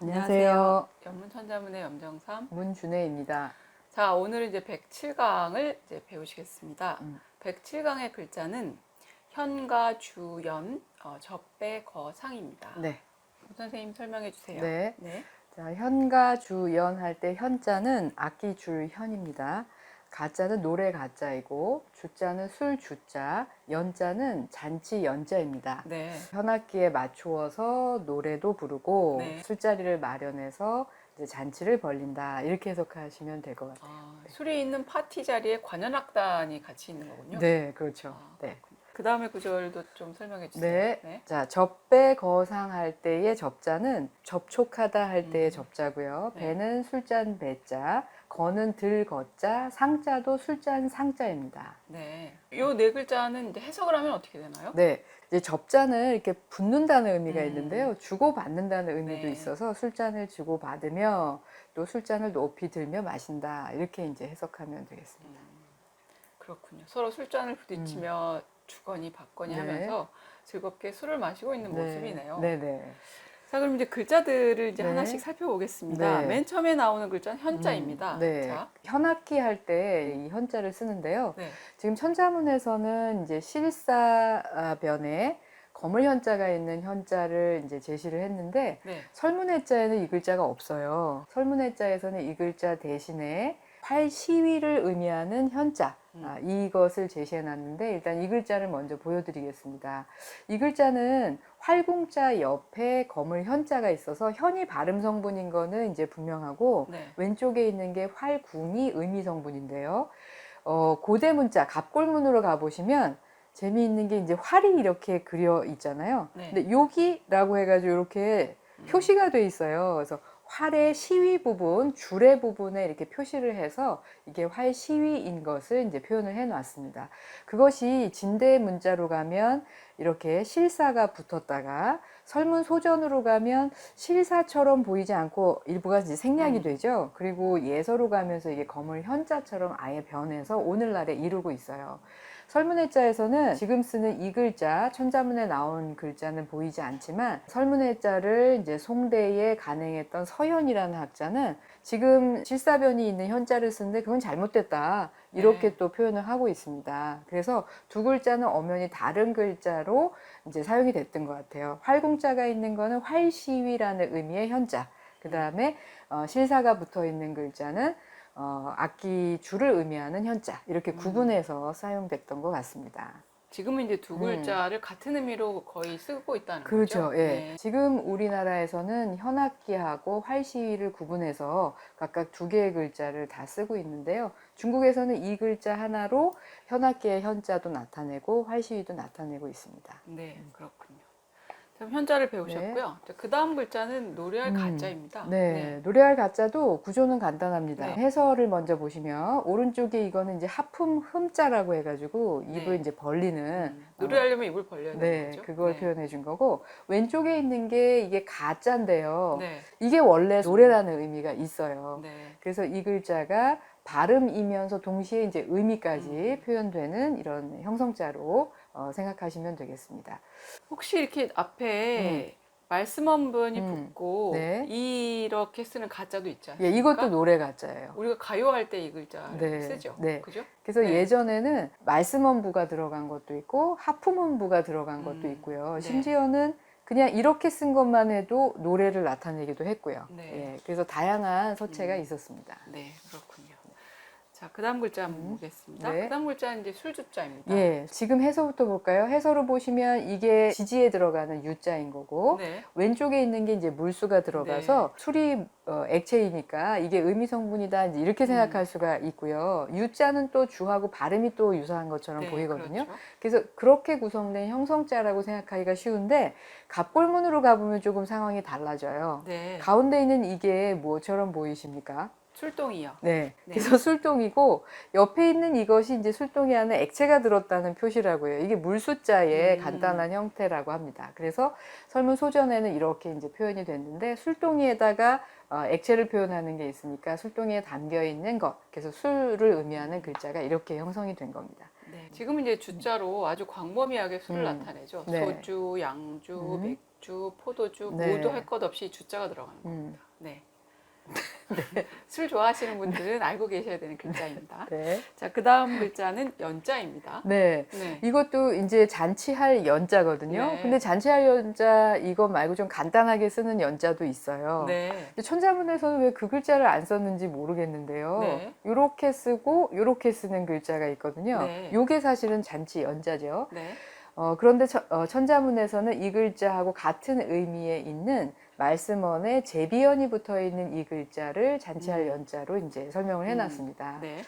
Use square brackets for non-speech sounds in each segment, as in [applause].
안녕하세요. 연문천자문의 염정삼. 문준혜입니다. 자, 오늘은 이제 107강을 이제 배우시겠습니다. 음. 107강의 글자는 현가 주연 어, 접배 거상입니다. 네. 선생님 설명해 주세요. 네. 네. 자, 현가 주연 할 때 현자는 악기 줄 현입니다. 가자는 노래 가자이고 주자는 술 주자, 연자는 잔치 연자입니다. 네. 현악기에 맞추어서 노래도 부르고 네. 술자리를 마련해서 이제 잔치를 벌린다 이렇게 해석하시면 될 것 같아요. 아, 술이 있는 파티 자리에 관현악단이 같이 있는 거군요. 네, 그렇죠. 아, 네. 그 다음에 구절도 좀 설명해 주세요. 네. 자, 접배 거상할 때의 접자는 접촉하다 할 때의 음. 접자고요. 네. 배는 술잔 배자, 거는 들 거자, 상자도 술잔 상자입니다. 네. 요 네 글자는 이제 해석을 하면 어떻게 되나요? 네. 이제 접자는 이렇게 붓는다는 의미가 음. 있는데요. 주고 받는다는 의미도 네. 있어서 술잔을 주고 받으며 또 술잔을 높이 들며 마신다. 이렇게 이제 해석하면 되겠습니다. 그렇군요. 서로 술잔을 부딪히며 주거니 받거니 음. 네. 하면서 즐겁게 술을 마시고 있는 모습이네요. 네, 네. 자, 그럼 이제 글자들을 이제 네. 하나씩 살펴보겠습니다. 네. 맨 처음에 나오는 글자는 현자입니다. 음, 네. 자, 현악기 할 때 이 현자를 쓰는데요. 네. 지금 천자문에서는 이제 실사변에 거물 현자가 있는 현자를 이제 제시를 했는데 네. 설문해자에는 이 글자가 없어요. 설문해자에서는 이 글자 대신에 활 시위를 의미하는 현자 음. 아, 이것을 제시해 놨는데 일단 이 글자를 먼저 보여드리겠습니다. 이 글자는 활궁자 옆에 거물 현자가 있어서 현이 발음 성분인 거는 이제 분명하고 네. 왼쪽에 있는 게 활궁이 의미 성분인데요. 어, 고대 문자 갑골문으로 가보시면 재미있는 게 이제 활이 이렇게 그려 있잖아요. 네. 근데 여기라고 해가지고 이렇게 음. 표시가 돼 있어요. 그래서 활의 시위 부분, 줄의 부분에 이렇게 표시를 해서 이게 활 시위인 것을 이제 표현을 해 놨습니다. 그것이 진대 문자로 가면 이렇게 실사가 붙었다가 설문 소전으로 가면 실사처럼 보이지 않고 일부가 이제 생략이 음. 되죠. 그리고 예서로 가면서 이게 거물 현자처럼 아예 변해서 오늘날에 이루고 있어요. 설문해자에서는 지금 쓰는 이 글자, 천자문에 나온 글자는 보이지 않지만 설문해자를 이제 송대에 간행했던 서현이라는 학자는 지금 실사변이 있는 현자를 쓰는데 그건 잘못됐다. 이렇게 네. 또 표현을 하고 있습니다. 그래서 두 글자는 엄연히 다른 글자로 이제 사용이 됐던 것 같아요. 활궁자가 있는 거는 활시위라는 의미의 현자. 그 다음에 어, 실사가 붙어 있는 글자는 어, 악기 줄을 의미하는 현자 이렇게 음. 구분해서 사용됐던 것 같습니다. 지금은 이제 두 음. 글자를 같은 의미로 거의 쓰고 있다는 그렇죠. 거죠. 예. 네. 지금 우리나라에서는 현악기하고 활시위를 구분해서 각각 두 개의 글자를 다 쓰고 있는데요. 중국에서는 이 글자 하나로 현악기의 현자도 나타내고 활시위도 나타내고 있습니다. 네, 그렇군요. 그럼 현자를 배우셨고요. 그 다음 글자는 노래할 음. 가짜입니다. 네, 노래할 가짜도 구조는 간단합니다. 네. 해설을 먼저 보시면 오른쪽에 이거는 이제 하품 흠자라고 해가지고 입을 네. 이제 벌리는 음, 노래하려면 입을 벌려야 네, 되는 거죠. 그걸 네. 표현해 준 거고 왼쪽에 있는 게 이게 가짜인데요. 네. 이게 원래 노래라는 의미가 있어요. 네. 그래서 이 글자가 발음이면서 동시에 이제 의미까지 음. 표현되는 이런 형성자로 어, 생각하시면 되겠습니다. 혹시 이렇게 앞에 말씀 원분이 음. 붙고 네. 이렇게 쓰는 가짜도 있지 예, 않습니까? 이것도 노래 가짜예요. 우리가 가요할 때 이 글자를 네, 쓰죠. 네. 그죠? 그래서 네. 예전에는 말씀원부가 들어간 것도 있고 하품원부가 들어간 것도 음, 있고요. 네. 심지어는 그냥 이렇게 쓴 것만 해도 노래를 나타내기도 했고요. 네. 예, 그래서 다양한 서체가 음. 있었습니다. 네, 그렇군요. 자, 그 다음 글자 한번 음. 보겠습니다. 네. 그 다음 글자는 이제 술주자입니다. 예, 지금 해서부터 볼까요? 해서로 보시면 이게 지지에 들어가는 유자인 거고 네. 왼쪽에 있는 게 이제 물수가 들어가서 술이 어, 액체이니까 이게 의미 성분이다 이제 이렇게 생각할 음. 수가 있고요. 유자는 또 주하고 발음이 또 유사한 것처럼 네, 보이거든요. 그렇죠. 그래서 그렇게 구성된 형성자라고 생각하기가 쉬운데 갑골문으로 가보면 조금 상황이 달라져요. 네. 가운데 있는 이게 뭐처럼 보이십니까? 술동이요. 네. 네. 그래서 술동이고 옆에 있는 이것이 이제 술동이 안에 액체가 들었다는 표시라고 해요. 이게 물숫자의 음. 간단한 형태라고 합니다. 그래서 설문 소전에는 이렇게 이제 표현이 됐는데 술동이에다가 어, 액체를 표현하는 게 있으니까 술동이에 담겨 있는 것. 그래서 술을 의미하는 글자가 이렇게 형성이 된 겁니다. 네. 지금은 이제 주자로 아주 광범위하게 술을 음. 나타내죠. 네. 소주, 양주, 음. 맥주, 포도주 네. 모두 할 것 없이 주자가 들어가는 음. 겁니다. 네. [laughs] 술 좋아하시는 분들은 알고 계셔야 되는 글자입니다. 네. 자, 그 다음 글자는 연자입니다. 네. 네. 이것도 이제 잔치할 연자거든요. 네. 근데 잔치할 연자 이거 말고 좀 간단하게 쓰는 연자도 있어요. 네. 근데 천자문에서는 왜 그 글자를 안 썼는지 모르겠는데요. 네. 이렇게 쓰고 이렇게 쓰는 글자가 있거든요. 네. 이게 사실은 잔치 연자죠. 네. 어, 그런데 천- 어, 천자문에서는 이 글자하고 같은 의미에 있는 말씀원에 제비연이 붙어 있는 이 글자를 잔치할 음. 연자로 이제 설명을 해놨습니다. 네.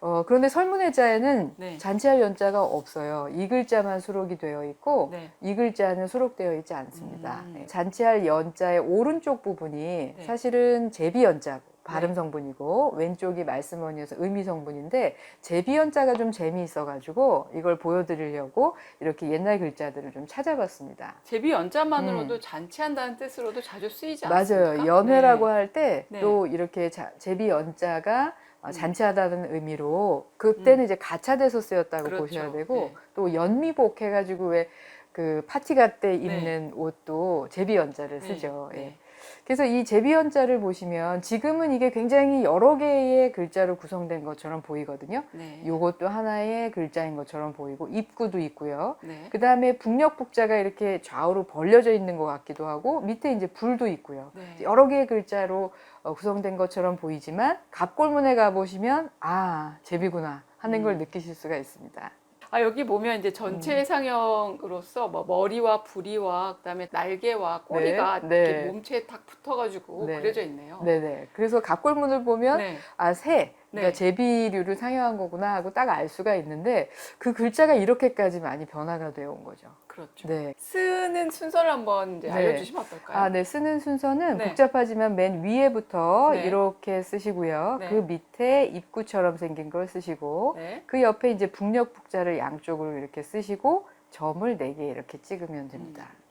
어, 그런데 설문해자에는 네. 잔치할 연자가 없어요. 이 글자만 수록이 되어 있고 네. 이 글자는 수록되어 있지 않습니다. 음. 네, 잔치할 연자의 오른쪽 부분이 네. 사실은 제비 연자고 발음 네. 성분이고 왼쪽이 말씀 원이어서 의미 성분인데 제비연자가 좀 재미있어가지고 이걸 보여드리려고 이렇게 옛날 글자들을 좀 찾아봤습니다. 제비 연자만으로도 잔치한다는 뜻으로도 자주 쓰이지 음. 맞아요. 않습니까? 연회라고 네. 할때 네. 또 이렇게 자- 제비 연자가 어, 음. 잔치하다는 의미로 그때는 이제 가차돼서 쓰였다고 그렇죠. 보셔야 되고 네. 또 연미복 해가지고 왜 그 파티 갈때 네. 입는 옷도 제비 연자를 네. 쓰죠. 예. 네. 그래서 이 제비연자를 보시면 지금은 이게 굉장히 여러 개의 글자로 구성된 것처럼 보이거든요. 네. 요것도 하나의 글자인 것처럼 보이고 입구도 있고요. 네. 그 다음에 북녘북자가 이렇게 좌우로 벌려져 있는 것 같기도 하고 밑에 이제 불도 있고요. 네. 여러 개의 글자로 어, 구성된 것처럼 보이지만 갑골문에 가보시면 아 제비구나 하는 걸 음. 느끼실 수가 있습니다. 아 여기 보면 이제 전체 음. 상형으로서 뭐 머리와 부리와 그다음에 날개와 꼬리가 네, 이렇게 네. 몸체에 딱 붙어가지고 네. 그려져 있네요. 네네. 그래서 갑골문을 보면 네. 아 새, 그러니까 네. 제비류를 상영한 거구나 하고 딱 알 수가 있는데 그 글자가 이렇게까지 많이 변화가 되어 온 거죠. 그렇죠. 네. 쓰는 순서를 한번 이제 네. 알려주시면 어떨까요? 아, 네. 쓰는 순서는 네. 복잡하지만 맨 위에부터 네. 이렇게 쓰시고요. 네. 그 밑에 입구처럼 생긴 걸 쓰시고 네. 그 옆에 이제 북녘 북자를 양쪽으로 이렇게 쓰시고 점을 네개 이렇게 찍으면 됩니다. 음.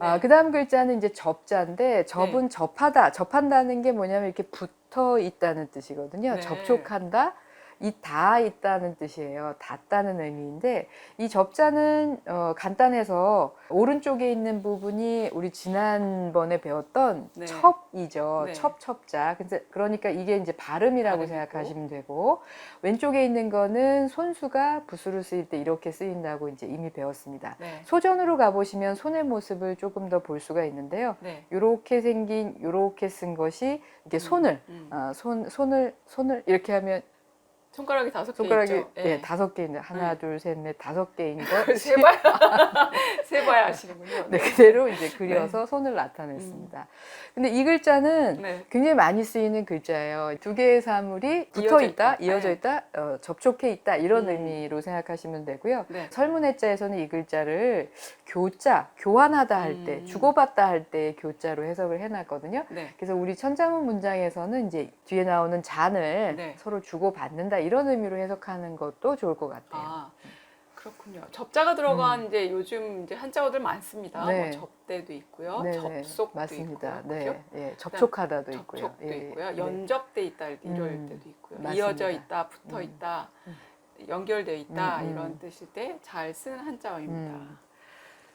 아, 네. 그 다음 글자는 이제 접자인데 접은 접하다. 접한다는 게 뭐냐면 이렇게 붙어 있다는 뜻이거든요. 네. 접촉한다. 이 닿아 있다는 뜻이에요. 닿다는 의미인데 이 접자는 어, 간단해서 오른쪽에 있는 부분이 우리 지난번에 배웠던 네. 첩이죠. 네. 첩 첩자. 근데 그러니까 이게 이제 발음이라고 발음이고. 생각하시면 되고 왼쪽에 있는 거는 손수가 붓으로 쓰일 때 이렇게 쓰인다고 이제 이미 배웠습니다. 네. 소전으로 가보시면 손의 모습을 조금 더 볼 수가 있는데요. 네. 이렇게 생긴 이렇게 쓴 것이 이렇게 음, 손을 음. 어, 손 손을 손을 이렇게 하면 손가락이 다섯 개 손가락이 있죠. 예, 다섯 개 있는 하나 네. 둘셋넷 다섯 개인 거 세봐야 세봐야 아시는군요. 네, 그대로 이제 그려서 손을 나타냈습니다. 근데 이 글자는 네. 굉장히 많이 쓰이는 글자예요. 두 개의 사물이 붙어 있다. 이어져 네. 있다, 어, 접촉해 있다 이런 음. 의미로 생각하시면 되고요. 네. 설문해자에서는 이 글자를 교자, 교환하다 할 때, 음. 주고받다 할때 교자로 해석을 해놨거든요. 네. 그래서 우리 천자문 문장에서는 이제 뒤에 나오는 잔을 네. 서로 주고받는다 이런 의미로 해석하는 것도 좋을 것 같아요. 아 그렇군요. 접자가 들어간 이제 요즘 이제 한자어들 많습니다. 음. 네. 뭐 접대도 있고요, 네 네, 접속도 맞습니다. 있고, 네, 그죠? 예, 접촉하다도 있고요. 접촉도 예, 있고요. 네. 연접돼 있다 이럴 음, 때도 있고요. 맞습니다. 이어져 있다, 붙어 음. 있다, 음. 연결되어 있다 음, 음. 이런 뜻일 때 잘 쓰는 한자어입니다. 음.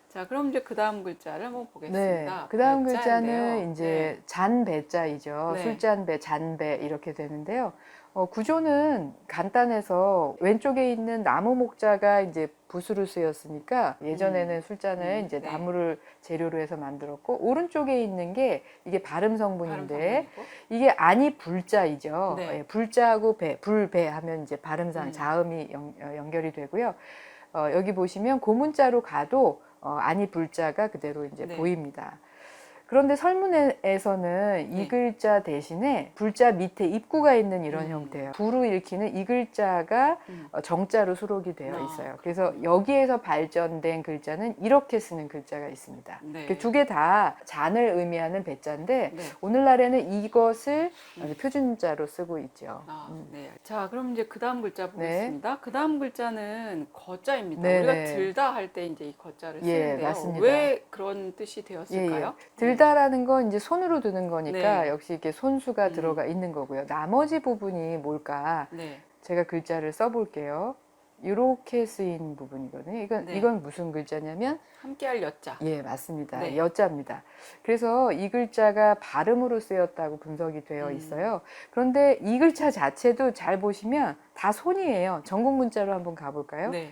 자, 그럼 이제 그 다음 글자를 한번 네, 보겠습니다. 그 다음 배자인데요. 글자는 이제 잔배자이죠. 네. 술잔배, 잔배 이렇게 되는데요. 어, 구조는 간단해서 왼쪽에 있는 나무 목자가 이제 붓으로 쓰였으니까 예전에는 술잔을 음, 이제 네. 나무를 재료로 해서 만들었고 오른쪽에 있는 게 이게 발음 발음 성분인데 성분이고. 이게 아니 불자이죠. 네. 예, 불자하고 배, 불배 하면 이제 발음상 음. 자음이 연, 어, 연결이 되고요. 어, 여기 보시면 고문자로 가도 어, 아니 불자가 그대로 이제 네. 보입니다. 그런데 설문에서는 이 네. 글자 대신에 불자 밑에 입구가 있는 이런 음. 형태예요. 부로 읽히는 이 글자가 음. 어, 정자로 수록이 되어 아, 있어요. 그래서 여기에서 발전된 글자는 이렇게 쓰는 글자가 있습니다. 네. 두 개 다 잔을 의미하는 배자인데 네. 오늘날에는 이것을 음. 표준자로 쓰고 있죠. 아, 음. 네. 자, 그럼 이제 그 다음 글자 보겠습니다. 그 다음 글자는 거자입니다. 네, 우리가 네. 들다 할 때 이제 이 거자를 예, 쓰는데요. 맞습니다. 왜 그런 뜻이 예, 되었을까요? 예. 들다 라는 건 이제 손으로 드는 거니까 네. 역시 이렇게 손수가 음. 들어가 있는 거고요. 나머지 부분이 뭘까? 네. 제가 글자를 써볼게요. 이렇게 쓰인 부분이거든요. 이건 네. 이건 무슨 글자냐면 함께할 여자. 예 맞습니다. 네. 여자입니다. 그래서 이 글자가 발음으로 쓰였다고 분석이 되어 음. 있어요. 그런데 이 글자 자체도 잘 보시면 다 손이에요. 전국 문자로 한번 가볼까요? 네.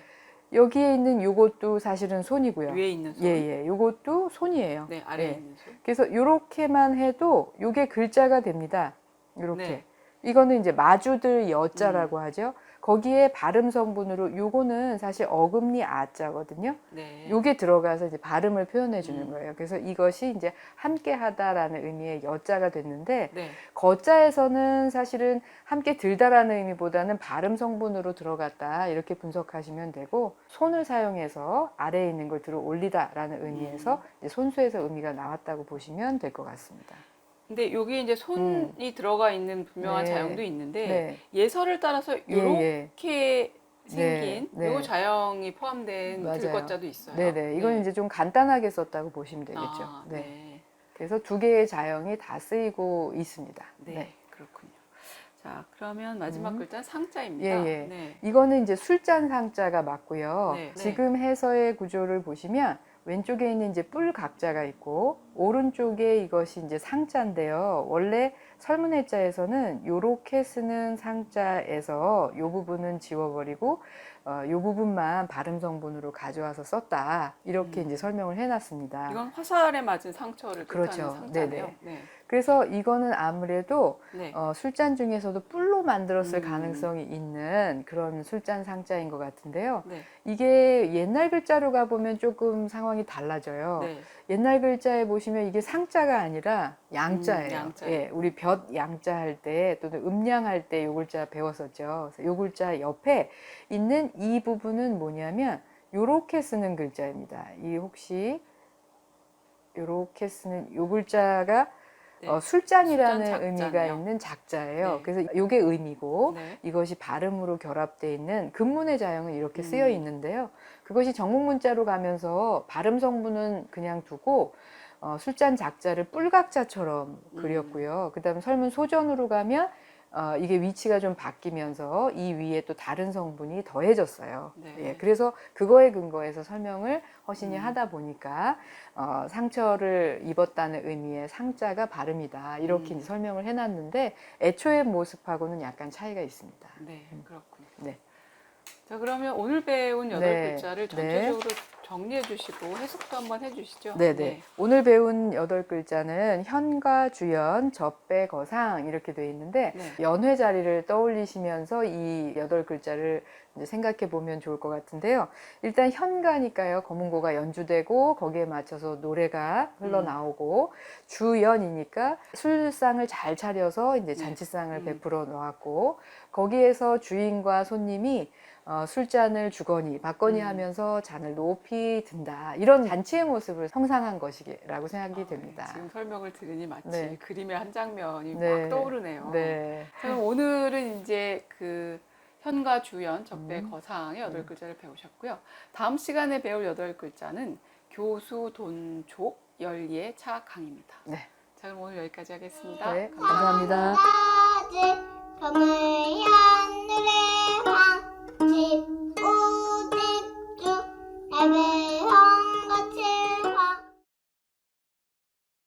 여기에 있는 요것도 사실은 손이고요. 위에 있는 손. 예 예, 요것도 손이에요. 네, 아래에 예. 있는 손. 그래서 요렇게만 해도 요게 글자가 됩니다. 요렇게. 네. 이거는 이제 마주들 여자라고 하죠. 거기에 발음 성분으로 요거는 사실 어금니 아자거든요. 네. 요게 들어가서 이제 발음을 표현해 주는 음. 거예요. 그래서 이것이 이제 함께 하다라는 의미의 여자가 됐는데 네. 거자에서는 사실은 함께 들다라는 의미보다는 발음 성분으로 들어갔다 이렇게 분석하시면 되고 손을 사용해서 아래에 있는 걸 들어 올리다라는 의미에서 이제 손수에서 의미가 나왔다고 보시면 될 것 같습니다. 근데 여기 이제 손이 들어가 있는 분명한 음. 네. 자형도 있는데 네. 예설을 따라서 예, 이렇게 예. 생긴 네, 네. 요 자형이 포함된 맞아요. 들것자도 있어요. 네네. 이건 이제 좀 간단하게 썼다고 보시면 되겠죠. 아, 네. 네. 그래서 두 개의 자형이 다 쓰이고 있습니다. 네. 그렇군요. 자, 그러면 마지막 음. 글자는 상자입니다. 예, 예. 네. 이거는 이제 술잔 상자가 맞고요. 네, 네. 지금 해서의 구조를 보시면 왼쪽에 있는 이제 뿔 각자가 있고 오른쪽에 이것이 이제 상자인데요. 원래 설문해자에서는 요렇게 쓰는 상자에서 요 부분은 지워버리고 어, 요 부분만 발음 성분으로 가져와서 썼다. 이렇게 음. 이제 설명을 해놨습니다. 이건 화살에 맞은 상처를 뜻하는 그렇죠. 상자네요. 네. 그래서 이거는 아무래도 네. 어, 술잔 중에서도 뿔로 만들었을 음. 가능성이 있는 그런 술잔 상자인 것 같은데요. 네. 이게 옛날 글자로 가보면 조금 상황이 달라져요. 네. 옛날 글자에 보시면 이게 상자가 아니라 양자예요. 음, 양자예요. 예, 우리 볕 양자 할 때 또는 음양 할 때 요 글자 배웠었죠. 그래서 요 글자 옆에 있는 이 부분은 뭐냐면 요렇게 쓰는 글자입니다. 이 혹시 요렇게 쓰는 요 글자가 네. 어, 술잔이라는 술잔 의미가. 있는 작자예요. 네. 그래서 요게 의미고 네. 이것이 발음으로 결합되어 있는 근문의 자형은 이렇게 쓰여 음. 있는데요. 그것이 정문 문자로 가면서 발음 성분은 그냥 두고 어, 술잔 작자를 뿔각자처럼 음. 그렸고요. 그다음에 설문 소전으로 가면 어, 이게 위치가 좀 바뀌면서 이 위에 또 다른 성분이 더해졌어요. 네. 예, 그래서 그거에 근거해서 설명을 허신이 음. 하다 보니까 어, 상처를 입었다는 의미의 상자가 발음이다 이렇게 음. 설명을 해놨는데 애초의 모습하고는 약간 차이가 있습니다. 네, 그렇군요. 네. 자, 그러면 오늘 배운 여덟 네. 글자를 전체적으로 정리해 주시고 해석도 한번 해 주시죠. 네네. 오늘 배운 여덟 글자는 현과 주연, 접배, 거상 이렇게 돼 있는데 네. 연회 자리를 떠올리시면서 이 여덟 글자를 생각해 보면 좋을 것 같은데요. 일단 현가니까요. 검은고가 연주되고 거기에 맞춰서 노래가 흘러나오고 주연이니까 술상을 잘 차려서 이제 잔치상을 음. 베풀어 놓았고 거기에서 주인과 손님이 어, 술잔을 주거니 받거니 음. 하면서 잔을 높이 든다 이런 잔치의 모습을 형상한 것이라고 생각이 아, 됩니다. 네. 지금 설명을 들으니 마치 네. 그림의 한 장면이 네. 막 떠오르네요. 네. 자, 그럼 오늘은 이제 그 현과 주연, 접배, 음. 거상의 여덟 음. 글자를 배우셨고요. 다음 시간에 배울 여덟 글자는 교수, 돈족, 열예, 차강입니다. 네. 자, 그럼 오늘 여기까지 하겠습니다. 네, 감사합니다. 아직 밤을